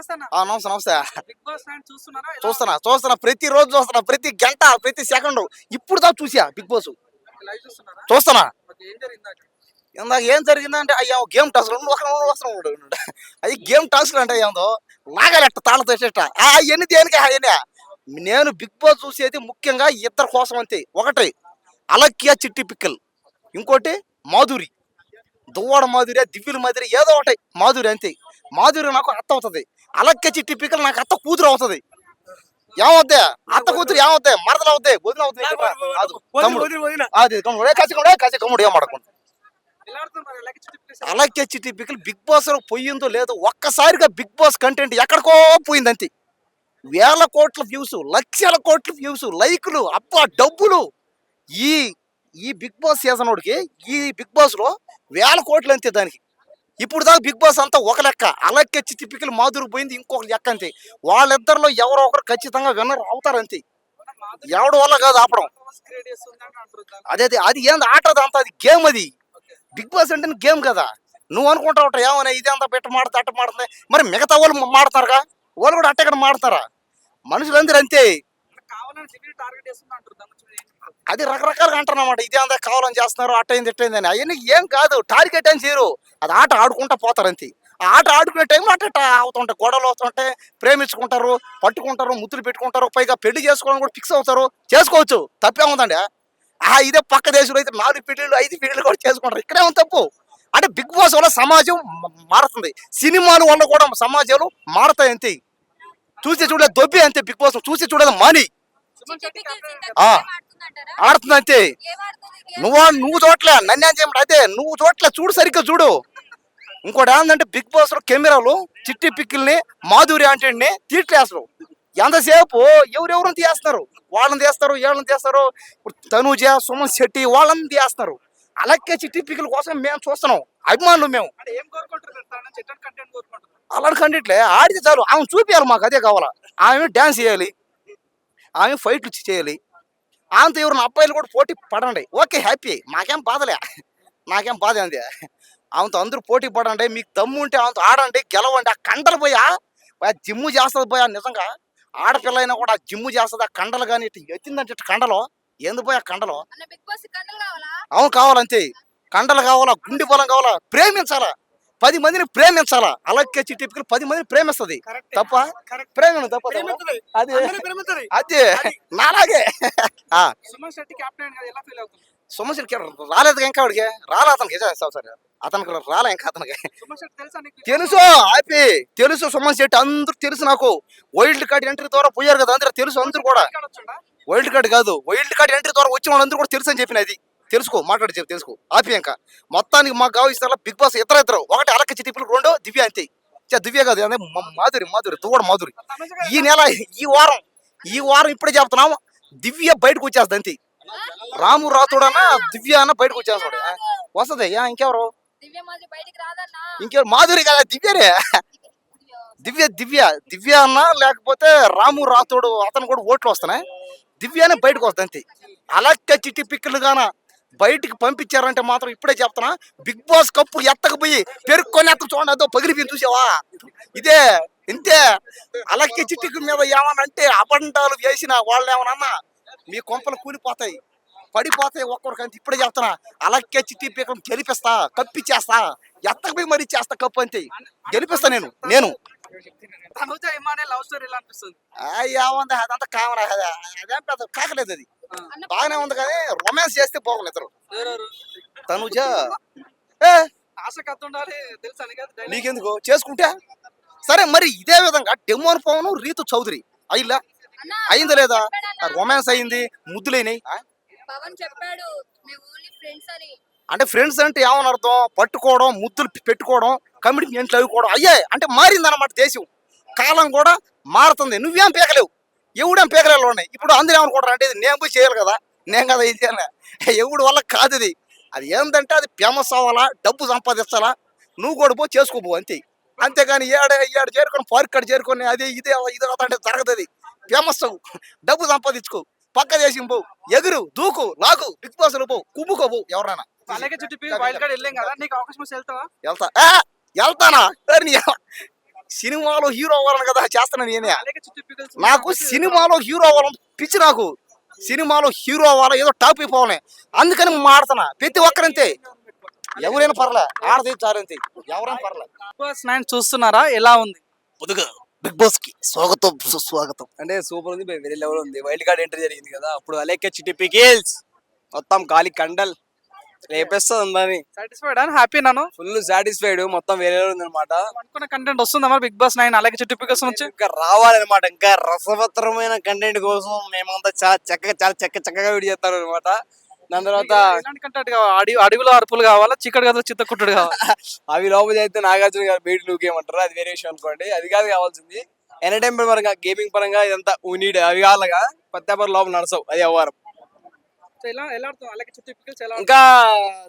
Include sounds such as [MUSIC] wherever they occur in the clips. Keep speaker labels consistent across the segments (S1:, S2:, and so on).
S1: నమస్తే
S2: ఆ, నమస్తే చూస్తున్నా చూస్తున్నా. ప్రతి రోజు చూస్తున్నా ప్రతి గంట ప్రతి సెకండ్. ఇప్పుడు దా చూసా బిగ్ బాస్. చూస్తున్నా? ఇందాక ఏం జరిగిందంటే అయ్యా గేమ్ టాస్క్ వస్తున్నాడు అది గేమ్ టాస్క్ అంటే ఏందో లాగాలెట్ట తాళతో ఎట్ట అవన్నీ దేనికి అవన్నీ నేను బిగ్ బాస్ చూసేది ముఖ్యంగా ఇద్దరు కోసం అంతే. ఒకటి అలక్య చిట్టి పిక్కల్. ఇంకోటి మాధురి. దువ్వాడ మాధురి దివ్యుల మాధురి ఏదో ఒకటి. మాధురి అంతే. మాధురి నాకు అత్త అవుతుంది అలక్య చిట్టి పిక్కల్ నాకు అత్త కూతురు అవుతుంది. ఏమవుద్ది? అత్త కూతురు ఏమవుతాయి మరదలు అవుతాయి వదిన అవుతాయి అది కమ్ముడు కసి కమ్ముడు కసి కమ్ముడు ఏం పడకుండా
S1: చిట్టి
S2: పిక్కలు బిగ్ బాస్లో పోయిందో లేదో ఒక్కసారిగా బిగ్ బాస్ కంటెంట్ ఎక్కడికో పోయింది అంతే. వేల కోట్ల వ్యూస్ లక్షల కోట్ల వ్యూస్ లైకులు అబ్బా డబ్బులు. ఈ ఈ బిగ్ బాస్ సీజన్ ఒకటికి ఈ బిగ్ బాస్లో వేల కోట్లు అంతే దానికి. ఇప్పుడు దాకా బిగ్ బాస్ అంతా ఒక లెక్క. అలక్కెచ్చి చిట్టి మాధురి మాధురు పోయింది ఇంకొక లెక్క అంతే. వాళ్ళిద్దరిలో ఎవరో ఒకరు ఖచ్చితంగా విన్నర్ అవుతారు అంతే. వల్ల కాదు ఆపడం. అదే అది ఏంది? ఆట అంత అది గేమ్ అది. బిగ్ బాస్ అంటే గేమ్ కదా. నువ్వు అనుకుంటా ఏమైనా ఇది అంతా పెట్ట మాడుతా అట్ట మాడుతుంది మరి మిగతా వాళ్ళు మాడతారుగా? వాళ్ళు కూడా అట్టే ఇక్కడ మాడతారా? మనుషులందరూ అంతే. అది రకరకాలుగా అంటారన్నమాట. ఇదే అంతా కావాలని చేస్తున్నారు అట్టయింది ఇట్టయింది అని. అవన్నీ ఏం కాదు. టార్గెట్ అని చేయరు. అది ఆట ఆడుకుంటా పోతారు అంతే ఆ ఆట ఆడుకునే టైంలో అట్ట అవుతుంటాయి గొడవలు అవుతుంటాయి ప్రేమించుకుంటారు పట్టుకుంటారు ముద్దులు పెట్టుకుంటారు పైగా పెళ్ళి చేసుకోవడం కూడా ఫిక్స్ అవుతారు. చేసుకోవచ్చు. తప్పే ఉందండి. ఆ ఇదే పక్క దేశంలో అయితే నాలుగు పెళ్ళిళ్ళు ఐదు పెళ్ళిళ్ళు కూడా చేసుకుంటారు. ఇక్కడే ఉంది తప్పు? అంటే బిగ్ బాస్ వల్ల సమాజం మారుతుంది. సినిమాల వల్ల కూడా సమాజాలు మారుతాయి అంతే. చూసి చూడలేదు దొబ్బి అంతే బిగ్ బాస్. చూసి చూడలేదు మాని. ఆడుతుంది అంతే నువ్వు నువ్వు చూడలే నన్ను ఏం చేయమంటే అదే నువ్వు చూడలే చూడు సరిగ్గా చూడు. ఇంకోటి ఏంటంటే బిగ్ బాస్లో కెమెరాలు చిట్టి పిక్కిల్ని మాధురి అంటే తీట్లేస్తారు ఎంతసేపు ఎవరెవరు తీస్తున్నారు వాళ్ళని తీస్తారు వీళ్ళని తీస్తారు. ఇప్పుడు తనుజ సుమన్ శెట్టి వాళ్ళని తీస్తున్నారు అలాగే చిట్టి పిక్కిల కోసం మేము చూస్తున్నాం. అభిమానులు మేము. అలాంటి కండిట్లే ఆడితే చాలు. ఆమె చూపించాలి మాకు అదే కావాలా. ఆమె డ్యాన్స్ చేయాలి. ఆమె ఫైట్లు చేయాలి. ఆమెతో ఎవరిన అబ్బాయిలు కూడా పోటీ పడండి. ఓకే హ్యాపీ మాకేం బాధలే. నాకేం బాధ ఉంది ఆమెతో అందరూ పోటీ పడండి మీకు దమ్ము ఉంటే ఆమెతో ఆడండి గెలవండి. ఆ కండలు పోయా? జిమ్ము చేస్తుంది పోయా నిజంగా? ఆడపిల్ల అయినా కూడా ఆ జిమ్ము చేస్తుంది ఆ కండలు కానీ ఇట్లా ఎత్తిందంటే ఇట్లా కండలో? ఏంది పోయా కండలో? అవును కావాలంతే. కండలు కావాలా? గుండె బలం కావాలా? ప్రేమించాలా? పది మందిని ప్రేమించాలా? అలాగే చిట్టి పది మందిని ప్రేమిస్తుంది. తప్ప ప్రేమ తప్ప అది అదే నాలాగే. [LAUGHS]
S1: సుమన్ శెట్టి
S2: రాలేదు ఇంకా వాడికి రాలే అతనికి. సార్. అతనికి రాలే ఇంకా అతనికి.
S1: తెలుసా నీకు?
S2: తెలుసు. సుమన్ శెట్టి. అందరూ తెలుసు నాకు. వైల్డ్ కార్డ్ ఎంట్రీ ద్వారా పోయారు కదా అందరూ తెలుసు అందరూ కూడా? వైల్డ్ కార్డ్ కాదు. వైల్డ్ కార్డ్ ఎంట్రీ ద్వారా వచ్చిన వాళ్ళందరూ కూడా తెలుసు అని చెప్పిన అది తెలుసుకో మాట్లాడి చెప్పు తెలుసుకో. ఆపి ఇంకా మొత్తానికి మాకు కావాల్సిన బిగ్ బాస్ ఇద్దరు ఇద్దరు ఒకటి అలక్క చిటిపులు రెండు దివ్య అంతే. దివ్య కాదు మాధురి మాధురి దువ్వడ మాధురి. ఈ నెల ఈ వారం ఈ వారం ఇప్పుడే చెప్తున్నాము దివ్య బయటకు వచ్చేస్తుంది అంతే. రాము రాతుడన్నా దివ్య అన్న బయటకు వచ్చేస్తాడు. వస్తుంది యా ఇంకెవరు? ఇంకెవరు? మాధురి కదా దివ్యరే దివ్య దివ్య దివ్య అన్న లేకపోతే రాము రాతోడు అతను కూడా ఓట్లు వస్తున్నాయి. దివ్యనే బయటకు వస్తుంది అంతే. అలాగే చిట్టి పిక్కలు గాన బయటికి పంపించారంటే మాత్రం ఇప్పుడే చెప్తున్నా. బిగ్ బాస్ కప్పు ఎత్తకపోయి పెరుక్కొని ఎత్త చూడండి అదో పగిలిపోయింది చూసావా? ఇదే ఇంతే. అలాగే చిట్టికి మీద ఏమన్నా అంటే అబండాలు వేసిన వాళ్ళు ఏమన్నా మీ కొంపలు కూలిపోతాయి పడిపోతాయి ఒక్కొక్కరికి అంతే. ఇప్పుడే చెప్తున్నా అలాగే చిట్టి పీకం గెలిపిస్తా కప్పిచ్చేస్తా ఎత్తకపోయి మరీ చేస్తా కప్పు అంతే. గెలిపిస్తా నేను నేను. ఏముంది అదంతా కామన్ అదే అదేం పెద్ద కాకలేదు అది. బాగానే ఉంది కానీ రొమాన్స్ చేస్తే బాగుంది ఇద్దరు. తనుజ? నీకెందుకు? చేసుకుంటే? సరే మరి ఇదే విధంగా డెమోన్ పవన్ రీతు చౌదరి. అయ్యిలా
S3: అన్న
S2: అయిందా లేదా. రొమాన్స్ అయింది ముద్దులైనాయి అంటే ఫ్రెండ్స్ అంటే ఏమని అర్థం? పట్టుకోవడం ముద్దులు పెట్టుకోవడం కమిట్మెంట్లు అవ్వుకోవడం అయ్యాయి అంటే మారిందన్నమాట దేశం. కాలం కూడా మారుతుంది. నువ్వేం పీకలేవు. ఎవడేం పీకలేవు ఉన్నాయి? ఇప్పుడు అందరూ ఏమనుకుంటారు? అంటే ఇది నేను పోయి చేయాలి కదా. నేను కదా ఇది చేయాలి ఎవడి వల్ల కాదు ఇది. అది ఏంటంటే అది ఫేమస్ అవ్వాలా? డబ్బు సంపాదించాలా నువ్వు కూడా పో చేసుకోపో అంతే. అంతేగాని ఏడ ఏడు చేరుకొని పార్క్ కాడ చేరుకొని అది ఇదే ఇది అంటే జరగదు అది. ఫేమస్ అవ్వు. డబ్బు సంపాదించుకో. పక్క దేశం పో. ఎగురు దూకు లాగు బిగ్ బాస్ పో. కుమ్ముకో పో ఎవరైనా
S1: అలాగే చుట్టూ
S2: వెళ్తా. వెళ్తానా? సినిమాలో హీరో అవ్వాలని కదా చేస్తున్నాను నేనే. నాకు సినిమాలో హీరో అవ్వాలని పిచ్చి నాకు. సినిమాలో హీరో అవ్వాలా ఏదో టాప్ అయిపోవాలి అందుకని మాడుతున్నా ప్రతి ఒక్కరంతే. ఎవరైనా పర్లే ఆడది చారంతే. ఎవరైనా పర్లే.
S1: బిగ్ బాస్ నైన్ చూస్తున్నారా? ఎలా ఉంది?
S2: ముందుగా బిగ్ బాస్కి స్వాగతం సుస్వాగతం.
S4: అంటే సూపర్ ఉంది వేరే లెవెల్ ఉంది. వైల్డ్ కార్డ్ ఎంట్రీ జరిగింది కదా అప్పుడు అలేక చిట్టి పికిల్స్. మొత్తం గాలి కండల్. లేపేస్తుంది ఉందని
S1: సాటిస్ఫైడ్ అని హ్యాపీ నాను?
S4: ఫుల్ సాటిస్ఫైడ్ మొత్తం వేరే ఉంది అనమాట
S1: అనుకున్న కంటెంట్ వస్తుందా మరి బిగ్ బాస్ నైన్? అలాగే చుట్టూ పికల్స్ నుంచి
S4: ఇంకా రావాలన్నమాట. ఇంకా రసవత్తరమైన కంటెంట్ కోసం మేమంతా చాలా చక్కగా చాలా చక్క చక్కగా వీడియో చేస్తారు అనమాట దాని తర్వాత
S1: కంటెంట్ కావాలి? అడవి అడవిలో అరుపులు కావాలా? చిక్కడు కదా చిత్త కుట్టుడు కావాలి? [LAUGHS]
S4: అవి లోపల అయితే నాగార్జున గారు బయట లూకేయమంటారు అది వేరే విషయం అనుకోండి. అది కాదు కావాల్సింది. ఎంటర్టైన్మెంట్ పరంగా గేమింగ్ పరంగా ఇదంతా నీడ్ అవి కావాలగా పత్తాపర లోపల నడసవు. అది అవ్వరం ఇంకా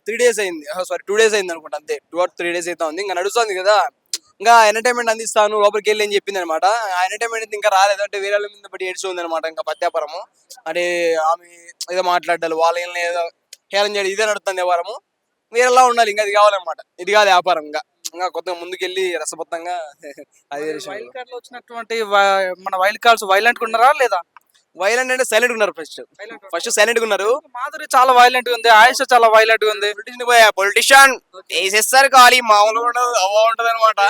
S4: త్రీ డేస్ అయింది. సారీ టూ డేస్ అయింది అనుకుంటా అంతే. టూ ఆర్ త్రీ డేస్ అయితే ఉంది. ఇంకా నడుస్తుంది కదా. ఇంకా ఎంటర్టైన్మెంట్ అందిస్తాను లోపలికి వెళ్ళి అని చెప్పింది అనమాట ఆ ఎంటర్టైన్మెంట్ ఇంకా రాలేదు. అంటే వేరే వాళ్ళ మీద బట్టి ఏడ్చుంది అనమాట ఇంకా పత్యాపురము అంటే ఆమె ఏదో మాట్లాడాలి వాళ్ళ వీళ్ళని ఏదో హేళన చేయడం ఇదే నడుస్తుంది వ్యాపారము. వేరేలా ఉండాలి? ఇంకా అది కావాలన్నమాట. ఇది కాదు వ్యాపారం ఇంకా. ఇంకా కొత్తగా ముందుకెళ్ళి రసబద్ధంగా అది.
S1: వైల్డ్ కార్డ్లో వచ్చినటువంటి మన వైల్డ్ కార్డ్స్ వైలెంట్ ఉన్నారా లేదా?
S4: వైలెంట్ అంటే సైలెంట్ ఉన్నారు ఫస్ట్ ఫస్ట్ సైలెంట్ ఉన్నారు.
S1: మాధురి చాలా వైలెంట్ ఉంది. ఆయుష చాలా వైలెంట్ ఉంది.
S4: పొలిటీషియన్ వేసేస్తారు ఖాళీ. ఉండదు. అవ్వ ఉంటది అనమాట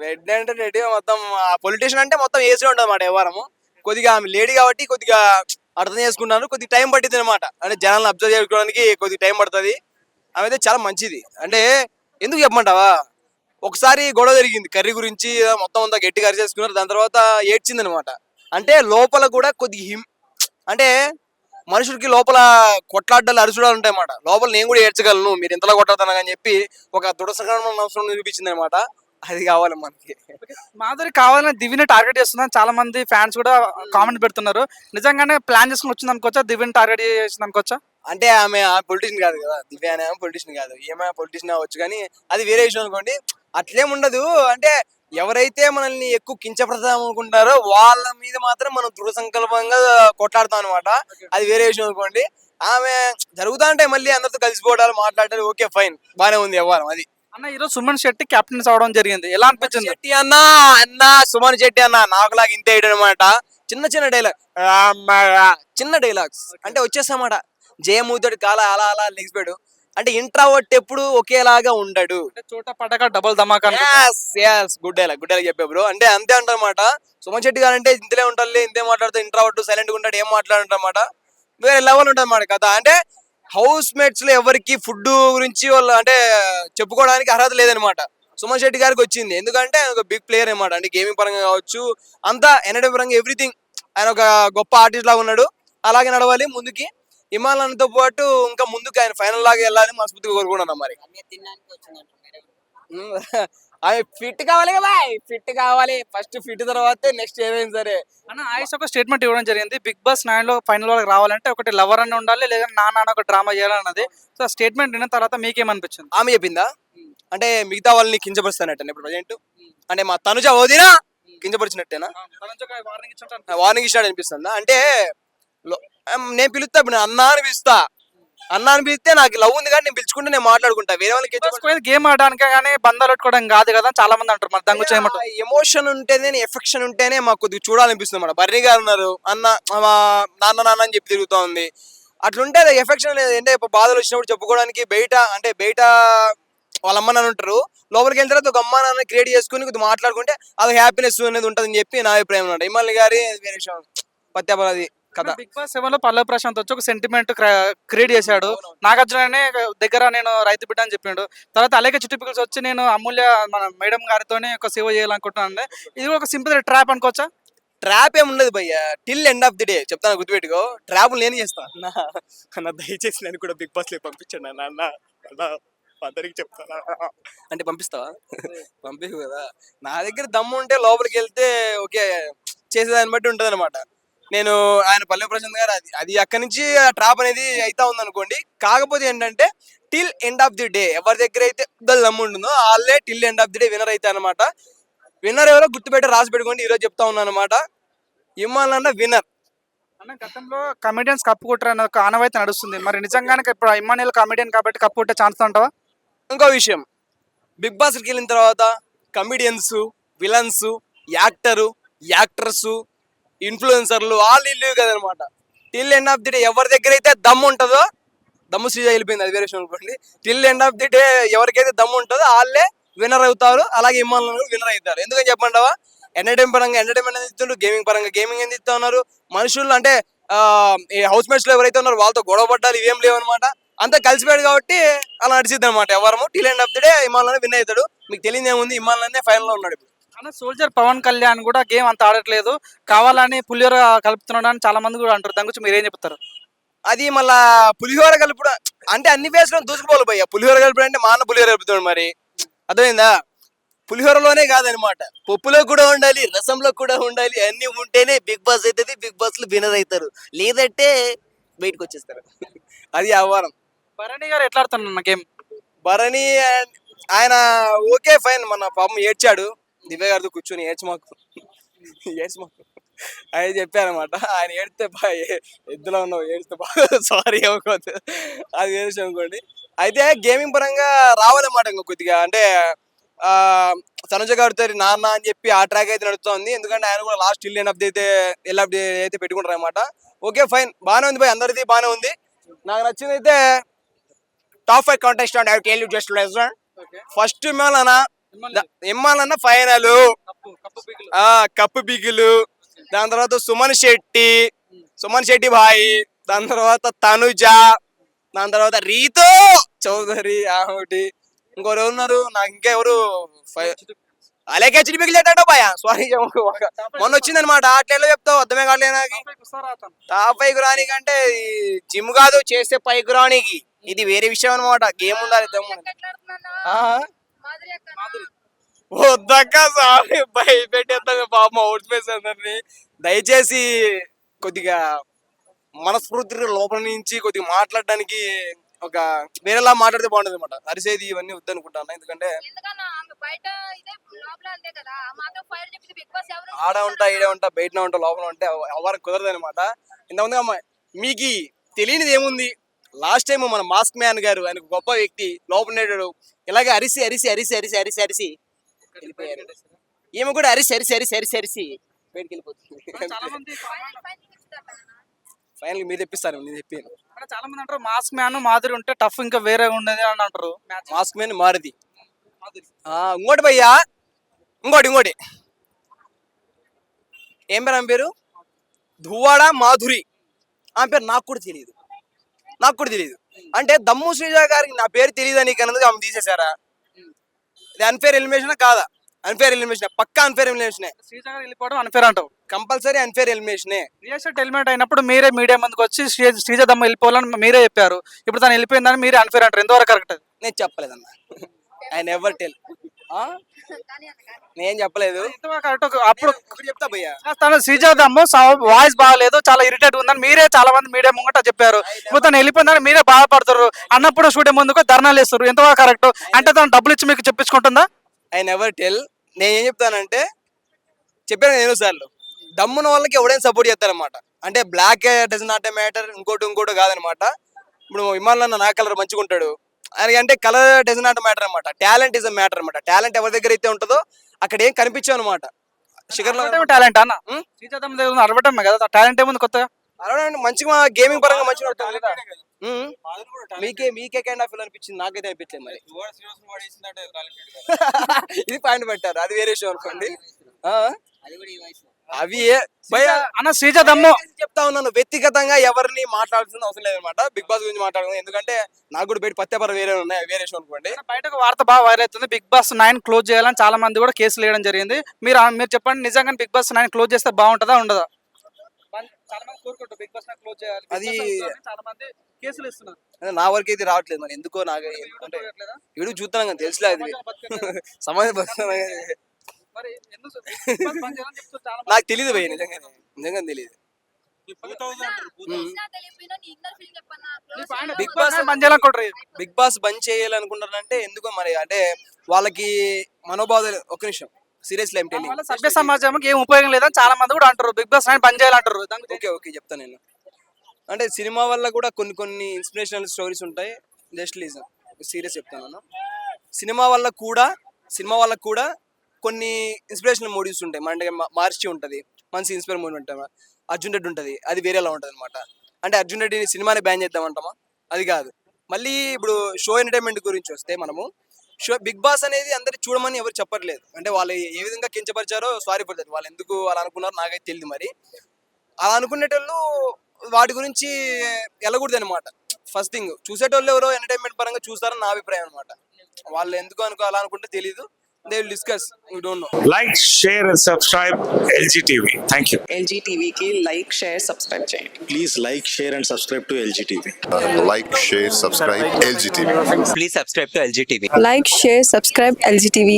S4: రెడ్ అంటే రెడీ మొత్తం. పొలిటీషియన్ అంటే మొత్తం వేసి ఉంటుంది అనమాట వ్యవహారము. కొద్దిగా ఆమె లేడీ కాబట్టి కొద్దిగా అర్థం చేసుకున్నాను కొద్దిగా టైం పట్టింది అనమాట అంటే జనాలను అబ్జర్వ్ చేసుకోవడానికి కొద్దిగా టైం పడుతుంది. ఆమె అయితే చాలా మంచిది. అంటే ఎందుకు చెప్పమంటావా? ఒకసారి గొడవ జరిగింది. కర్రీ గురించి మొత్తం అంతా గట్టిగా అరిచేసుకున్నారు. దాని తర్వాత ఏడ్చింది అనమాట అంటే లోపల కూడా కొద్దిగా హిం అంటే మనుషులకి లోపల కొట్లాడ్డాలు అరుచుడాలు ఉంటాయి అన్నమాట లోపల నేను కూడా ఏడ్చగలను మీరు ఇంతలా కొట్లాడుతున్నా అని చెప్పి ఒక దుడసకరమైన అవసరం నిరూపించింది అనమాట అది కావాలి మనకి.
S1: మాధురి కావాలని దివ్యని టార్గెట్ చేస్తుందని చాలా మంది ఫ్యాన్స్ కూడా కామెంట్ పెడుతున్నారు. నిజంగానే ప్లాన్ చేసుకుని వచ్చింది అనుకోవచ్చా? దివ్యని టార్గెట్ చేసింది అనుకోవచ్చా?
S4: అంటే ఆమె పొలిటీషియన్ కాదు కదా. దివ్య అనే పొలిటీషియన్ కాదు. ఏమైనా పొలిటీషియన్ అవ్వచ్చు కానీ అది వేరే విషయం అనుకోండి. అట్లేం ఉండదు. అంటే ఎవరైతే మనల్ని ఎక్కువ కించపడతాం అనుకుంటారో వాళ్ళ మీద మాత్రం మనం దృఢ సంకల్పంగా కొట్లాడతాం అనమాట అది వేరే విషయం అనుకోండి. ఆమె జరుగుతా అంటే మళ్ళీ అందరితో కలిసిపోవడాలు మాట్లాడాలి ఓకే ఫైన్. బానే ఉంది వ్యవహారం అది.
S1: అన్న ఈరోజు సుమన్ శెట్టి కెప్టెన్స్ అవడం జరిగింది. ఎలా అనిపించింది?
S4: శెట్టి అన్న అన్న సుమన్ శెట్టి అన్న నాకులాగా ఇంతే అనమాట చిన్న చిన్న డైలాగ్ చిన్న డైలాగ్స్ అంటే వచ్చేసామాట జయమూతుడి కాల అలా అలా లెగిసిపోయాడు అంటే ఇంట్రావర్ట్ ఎప్పుడు ఒకేలాగా ఉండడు.
S1: చోట పడ్డక డబుల్ ధమాకా
S4: గుడ్ డైలాగ్ గుడ్ డైలాగ్ చెప్పే బ్రో అంటే అంతే అంటారన్నమాట సుమన్ శెట్టి గారు అంటే ఇంతలే ఉంటాడు ఇంతే మాట్లాడుతూ ఇంట్రావర్ట్ సైలెంట్గా ఉంటాడు ఏం మాట్లాడంటారన్నమాట వేరే లెవెల్ ఉంటుంది అన్నమాట కథ. అంటే హౌస్ మేట్స్లో ఎవరికి ఫుడ్ గురించి వాళ్ళు అంటే చెప్పుకోవడానికి అర్హత లేదనమాట సుమన్ శెట్టి గారికి వచ్చింది. ఎందుకంటే ఆయన ఒక బిగ్ ప్లేయర్ అనమాట అంటే గేమింగ్ పరంగా కావచ్చు అంతా ఎంటర్టైన్ పరంగా ఎవ్రీథింగ్ ఆయన ఒక గొప్ప ఆర్టిస్ట్ లాగా ఉన్నాడు. అలాగే నడవాలి ముందుకి. హిమాలయంతో పాటు ఇంకా ముందుకు ఆయన ఫైనల్ లాగా వెళ్ళాలని మనస్ఫూర్తిగా కోరుకున్నాను మరి. అవి ఫిట్ కావాలి కదా ఫిట్ కావాలి. ఫస్ట్ ఫిట్ తర్వాతే నెక్స్ట్ ఏదైనా సరే.
S1: అన్న ఆయుష్ ఒక స్టేట్మెంట్ ఇవ్వడం జరిగింది. బిగ్ బాస్ నైన్లో ఫైనల్ వాళ్ళకి రావాలంటే ఒకటి లవర్ అని ఉండాలి లేదా నాన్న ఒక డ్రామా చేయాలన్నది. సో స్టేట్మెంట్ విన్న తర్వాత మీకేమనిపించింది?
S4: ఆమె చెప్పిందా? అంటే మిగతా వాళ్ళని కించపరుస్తానట్టు ఇప్పుడు ప్రజెంట్ అంటే మా తనుజ ఓదినా కించపరిచినట్టేనా? వార్నింగ్ ఇచ్చినాడు అనిపిస్తుందా. అంటే లో- ఆమ్, నేను పిలుస్తా ఇప్పుడు నేను అన్నా అని పిలుస్తా. అన్నా అని పిలిస్తే నాకు లవ్ ఉంది కానీ నేను పిలుచుకుంటే నేను మాట్లాడుకుంటా. వేరే వాళ్ళకి
S1: గేమ్ ఆడడానికే కానీ బంధాలు పెట్టుకోవడం కాదు కదా చాలా మంది అంటారు మరి దంగు చేయమంటారు
S4: ఎమోషన్ ఉంటేనే ఎఫెక్షన్ ఉంటేనే మాకు కొద్దిగా చూడాలనిపిస్తుంది అన్నమాట బర్రీ గారు ఉన్నారు అన్న నాన్న నాన్న అని చెప్పి తిరుగుతా ఉంది. అట్లుంటే అది ఎఫెక్షన్ లేదు. అంటే ఇప్పుడు బాధలు వచ్చినప్పుడు చెప్పుకోవడానికి బయట అంటే బయట వాళ్ళ అమ్మ నాన్న ఉంటారు. లోపలికి వెళ్ళిన తర్వాత ఒక అమ్మ నాన్న క్రియేట్ చేసుకుని కొద్దిగా మాట్లాడుకుంటే అది హ్యాపీనెస్ అనేది ఉంటుందని చెప్పి నా అభిప్రాయం అనమాట ఇమ్మల్ని గారి వేరే విషయం. పత్యాపరాది కథ
S1: బిగ్ బాస్ సెవెన్లో పల్లవి ప్రశాంత్ వచ్చి ఒక సెంటిమెంట్ క్రియేట్ చేశాడు. నాగార్జుననే దగ్గర నేను రైతు బిడ్డ అని చెప్పిండు. తర్వాత అలాగే చుట్టుపికల్స్ వచ్చి నేను అమూల్య మన మేడం గారితోనే ఒక సేవ చేయాలనుకుంటున్నాను ఇది ఒక సింపుల్ ట్రాప్ అనుకోవచ్చా?
S4: ట్రాప్ ఏమి ఉండదు భయ్య. Till end of the day చెప్తాను గుర్తుపెట్టుకో. ట్రాప్ నేను చేస్తా. అన్న దయచేసి నేను కూడా బిగ్ బాస్లో పంపించండి అన్న అన్న అన్న అందరికి చెప్తానా. అంటే పంపిస్తావా? పంపించు కదా. నా దగ్గర దమ్ము ఉంటే లోపలికి వెళ్తే ఓకే చేసేదాన్ని బట్టి ఉంటుంది అనమాట నేను ఆయన పల్లె ప్రశాంత్ గారు అది అది అక్కడి నుంచి ఆ ట్రాప్ అనేది అయితా ఉంది అనుకోండి కాకపోతే ఏంటంటే till end of the day ఎవరి దగ్గర అయితే దమ్ము ఉంటుందో వాళ్ళే till end of the day winner అయితే అనమాట. విన్నర్ ఎవరో గుర్తుపెట్టి రాసి పెట్టుకోండి ఈరోజు చెప్తా ఉన్నాను అనమాట. ఇమ్మాలన్న విన్నర్
S1: అన్న గతంలో కమెడియన్స్ కప్పు కొట్టరు అనే ఒక ఆనవాయితీ నడుస్తుంది. మరి నిజంగానే ఇప్పుడు ఇమ్మానియల్ కమెడియన్ కాబట్టి కప్పు కొట్టే ఛాన్స్ అంటావా
S4: ఇంకో విషయం. బిగ్ బాస్కి వెళ్ళిన తర్వాత కమిడియన్స్ విలన్స్ యాక్టరు యాక్టర్స్ ఇన్ఫ్లుయెన్సర్లు ఆల్ ఇల్లు కదనమాట. Till end of the day ఎవరి దగ్గర అయితే దమ్ ఉంటుందో దమ్ము శ్రీజ వెళ్ళిపోయింది అది వేరే విషయం అనుకోండి. Till end of the day ఎవరికైతే దమ్ము ఉంటుందో వాళ్ళే విన్నర్ అవుతారు అలాగే ఇమ్మాన్ విన్నర్ అవుతారు. ఎందుకని చెప్పంటావా ఎంటర్టైన్ పరంగా ఎంటర్టైన్మెంట్ అనేది ఇస్తుండ్రు గేమింగ్ పరంగా గేమింగ్ ఎందుకు ఇస్తా ఉన్నారు. మనుషులు అంటే ఆ, ఈ హౌస్ మేట్స్లో ఎవరైతే ఉన్నారో వాళ్ళతో గొడవ పడ్డాలి ఇవేం లేవు అనమాట అంతా కలిసిపోయాడు కాబట్టి అలా నడిచిద్ది అనమాట ఎవరము till end of the day ఇమాన్లోనే win అవుతాడు. మీకు తెలియదు ఏముంది ఇమాన్లోనే ఫైనల్లో ఉన్నాడు ఇప్పుడు.
S1: అన్న సోల్జర్ పవన్ కళ్యాణ్ కూడా గేమ్ అంత ఆడట్లేదు. కావాలని పులిహోర కలుపుతున్నాడు అని చాలా మంది కూడా అంటారు. దాని గురించి మీరు ఏం చెప్తారు?
S4: అది మళ్ళా పులిహోర కలుపుడు అంటే అన్ని ఫేస్లో దూసుకుపోవాలి భయ్య. పులిహోర కలుపుడు అంటే మా అన్న పులిహోర కలుపుతాడు మరి. అర్థమైందా? పులిహోరలోనే కాదనమాట. పప్పులో కూడా ఉండాలి రసంలో కూడా ఉండాలి అన్ని ఉంటేనే బిగ్ బాస్ అవుతుంది బిగ్ బాస్లో వినర్ అవుతారు. లేదంటే బయటకు వచ్చేస్తారు. అది ఆహ్వానం
S1: భరణి గారు ఎట్లా ఆడుతున్నారు గేమ్
S4: భరణి ఆయన ఓకే ఫైన్ మన పాపం ఏడ్చాడు. దివ్య గారితో కూర్చొని ఏడ్చి మాకు ఏడ్చి మాకు ఆయన చెప్పారనమాట ఆయన ఏడితే బా ఎద్దులో ఉన్నావు ఏడితే బాగా సారీ అనుకోవద్దు. అది విషయం అనుకోండి. అయితే గేమింగ్ పరంగా రావాలన్నమాట ఇంకా కొద్దిగా. అంటే ఆ, తనుజ గారితో నాన్న అని చెప్పి ఆ ట్రాక్ అయితే నడుస్తుంది ఎందుకంటే ఆయన కూడా లాస్ట్ ఇల్ అప్ అయితే ఎల్ అప్ అయితే పెట్టుకుంటారు అనమాట ఓకే ఫైన్ బాగానే ఉంది బాయ్ అందరిది బాగానే ఉంది. నాకు నచ్చింది అయితే top five contestant I tell you just listen first ఇమ్మాలన్న ఇమ్మాలన్న ఫైనల్. ఆ కప్పు బిగులు దాని తర్వాత సుమన్ శెట్టి. సుమన్ శెట్టి భాయ్ దాని తర్వాత తనుజ. దాని తర్వాత రీతు చౌదరి ఆమెటి ఇంకోరు ఎవరు ఉన్నారు? నాకు ఇంకా ఎవరు ఫై- అలాగే చిడిపికి లేటో భయ సారీ మొన్న వచ్చింది అనమాట అట్లా చెప్తావు అర్థమే కావట్లేదు నాకు. టాప్ పైకి రానికంటే జిమ్ కాదు చేస్తే పైకి రానికి. ఇది వేరే విషయం అనమాట గేమ్ ఉండాలి దమ్ము వద్దక్క సారీ భయపెట్టేస్తాను అవుట్ స్పేస్ అందరిని. దయచేసి కొద్దిగా మనస్ఫూర్తి లోపల నుంచి కొద్దిగా మాట్లాడడానికి ఒక వేరేలా మాట్లాడితే బాగుంటుంది అనమాట అరిసేది ఇవన్నీ వద్దనుకుంటాను. ఎందుకంటే
S3: బిగ్ బాస్ ఎవరు?
S4: ఆడ ఉంటా ఈడ ఉంటా బయట ఉంటా లోపల ఉంటే ఎవరికి కుదరదు అనమాట ఇంతకుముందు అమ్మ మీకు తెలియనిది ఏముంది లాస్ట్ టైం మన మాస్క్ మ్యాన్ గారు ఆయన గొప్ప వ్యక్తి లోపల ఉండేటాడు ఇలాగే అరిసి అరిసి అరిసి అరిసి అరిసి అరిసి వెళ్ళిపోయారు. ఈమె కూడా అరిసి అరిసి అరిసి అరిసి అరిసి బయటికి వెళ్ళిపోతుంది
S1: చాలా మంది [LAUGHS]
S3: ఫైనల్
S4: మీరు తెప్పిస్తారు నేను చెప్పాను.
S1: చాలా మంది అంటారు మాస్క్ మ్యాన్ మాదిరి ఉంటే టఫ్ ఇంకా వేరే ఉండేది అని అంటారు.
S4: మాస్క్ మ్యాన్ మారుది. ఆ, ఇంకోటి భయ్యా ఇంకోటి ఇంకోటి. ఏం పేరు ఆమె పేరు? ధువాడ మాధురి. ఆమె పేరు నాకు కూడా తెలియదు నాకు కూడా తెలియదు అంటే దమ్ము శ్రీజ గారికి నా పేరు తెలియదు నీకు అన్నది ఆమె తీసేశారా? ఇది అన్ఫేర్ ఎలిమినేషన్ కాదా? అన్ఫేర్ ఎలిమినేషన్ పక్కా అన్ఫేర్ ఎలిమినేషన్
S1: శ్రీజ గారు వెళ్ళిపోవడం అన్ఫేర్ అంటావు.
S4: కంపల్సరీ అన్ఫేర్ ఎలిమినేషనే
S1: రియల్ ఎలిమెంట్ అయినప్పుడు మీరే మీడియా ముందుకు వచ్చి శ్రీ- శ్రీజ దమ్మ వెళ్ళిపోవాలని మీరే చెప్పారు. ఇప్పుడు తను వెళ్ళిపోయిందని మీరే అన్ఫేర్ అంటారు. ఎంతవరకు కరెక్ట్
S4: నేను చెప్పలేదన్న. ఐ నెవర్ టెల్ నేను చెప్పలేదు.
S1: అప్పుడు
S4: చెప్తా భయ్యా.
S1: తను శ్రీజ దమ్ము వాయిస్ బాగాలేదు చాలా ఇరిటేట్ ఉందని మీరే చాలా మంది మీడియా ముంగట చెప్పారు. ఇప్పుడు తను వెళ్ళిపోయిందని మీరే బాధపడతారు అన్నప్పుడు స్టూడియో ముందుకు ధర్నాలు వేస్తారు ఎంతవరకు కరెక్ట్? అంటే తను డబ్బులు ఇచ్చి మీకు చెప్పించుకుంటుందా?
S4: ఐ నెవర్ టెల్ నేను ఏం చెప్తానంటే చెప్పాను నేను సార్లు దమ్మున వాళ్ళకి ఎవడైనా సపోర్ట్ చేస్తారనమాట అంటే black does not a matter ఇంకోటి ఇంకోటి కాదనమాట ఇప్పుడు విమానంలో నా కలర్ మంచిగా ఉంటాడు ఆయన అంటే కలర్ డస్ నాట్ మ్యాటర్ అనమాట టాలెంట్ ఇస్ అ మ్యాటర్ అనమాట టాలెంట్ ఎవరి దగ్గర అయితే ఉంటుందో అక్కడ ఏం కనిపించావు అనమాట షుగర్
S1: టాలెంట్ అన్న. దగ్గర అరవటమే కదా? టాలెంట్ ఏముంది కొత్తగా
S4: అలా మంచిగా గేమింగ్ పరంగా మంచిగా ఉంటుంది. మీకే మీకే కైండ్ ఆఫ్ ఫీల్ అనిపించింది. నాకైతే అనిపించలేదు మరి. [LAUGHS] ఇది పాయింట్ పెట్టారు. అది వేరే విషయం అనుకోండి. ఆ? అవి
S1: అన్న శ్రీజ దమ్ము.
S4: చెప్తా ఉన్నాను? వ్యక్తిగతంగా ఎవరిని మాట్లాడాల్సిన అవసరం లేదనమాట బిగ్ బాస్ గురించి మాట్లాడుకుందాం. ఎందుకంటే నాకు కూడా బయట పత్యపర వేరే ఉన్నాయి వేరే విషయం అనుకోండి.
S1: బయటకు వార్త బాగా వైరల్ అవుతుంది. బిగ్ బాస్ నైన్ క్లోజ్ చేయాలని చాలా మంది కూడా కేసులు వేయడం జరిగింది. మీరు మీరు చెప్పండి నిజంగా బిగ్ బాస్ నైన్ క్లోజ్ చేస్తే బాగుంటుందా ఉండదా?
S4: అది- నా వరకు అయితే రావట్లేదు మరి. ఎందుకో నాకు ఎందుకంటే వీడు చూస్తున్నాం కానీ తెలుసులే అది. సమాజం [LAUGHS] [LAUGHS] నాకు తెలియదు భయ్య నిజంగా నిజంగా తెలియదు
S1: బిగ్ బాస్ బంద్ చేయాలనుకుంటారు
S4: బిగ్ బాస్ బంద్ చేయాలనుకుంటారంటే ఎందుకో మరి అంటే వాళ్ళకి మనోభావాలు ఒక నిమిషం. సీరియస్లీ ఏం
S1: వల్ల
S4: తెలియదు
S1: సభ్య సమాజంకి ఏం ఉపయోగం లేదని చాలా మంది కూడా అంటారు. బిగ్ బాస్ బంద్ చేయాలంటారు.
S4: ఓకే ఓకే చెప్తాను నేను. అంటే సినిమా వల్ల కూడా కొన్ని కొన్ని ఇన్స్పిరేషనల్ స్టోరీస్ ఉంటాయి. Just listen. సీరియస్ చెప్తాను. సినిమా వల్ల కూడా సినిమా వల్ల కూడా కొన్ని ఇన్స్పిరేషనల్ మూవీస్ ఉంటాయి. మన మార్చి ఉంటుంది మంచి ఇన్స్పైర్ మూవీ ఉంటాయి అర్జున్ రెడ్డి ఉంటుంది అది వేరేలా ఉంటుంది అనమాట అంటే అర్జున్ రెడ్డిని సినిమాని బ్యాన్ చేద్దామంటామా అది కాదు. మళ్ళీ ఇప్పుడు షో ఎంటర్టైన్మెంట్ గురించి వస్తే మనము షో బిగ్ బాస్ అనేది అందరు చూడమని ఎవరు చెప్పట్లేదు. అంటే వాళ్ళు ఏ విధంగా కించపరిచారో సారీ పడతారు వాళ్ళు ఎందుకు అలా అనుకున్నారో నాకైతే తెలియదు మరి. అలా అనుకునేటోళ్ళు వాటి గురించి వెళ్ళకూడదు అనమాట ఫస్ట్ థింగ్ చూసేటోళ్ళు ఎవరో ఎంటర్టైన్మెంట్ పరంగా చూస్తారని నా అభిప్రాయం అనమాట వాళ్ళు ఎందుకు అనుకో అలా అనుకుంటే తెలియదు They will discuss you don't know
S5: like, share, and subscribe LGTV. Thank you.
S6: LG టీవీకి లైక్ షేర్ సబ్స్క్రైబ్ చేయండి
S7: Please like, share, and subscribe to LGTV.
S8: like, share, subscribe LGTV.
S9: Please subscribe to LGTV.
S10: like, share, subscribe LGTV.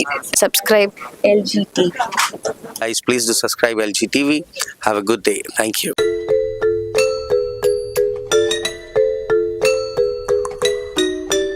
S10: Subscribe LGT.
S9: Guys, please do subscribe LGTV. Have a good day. Thank you.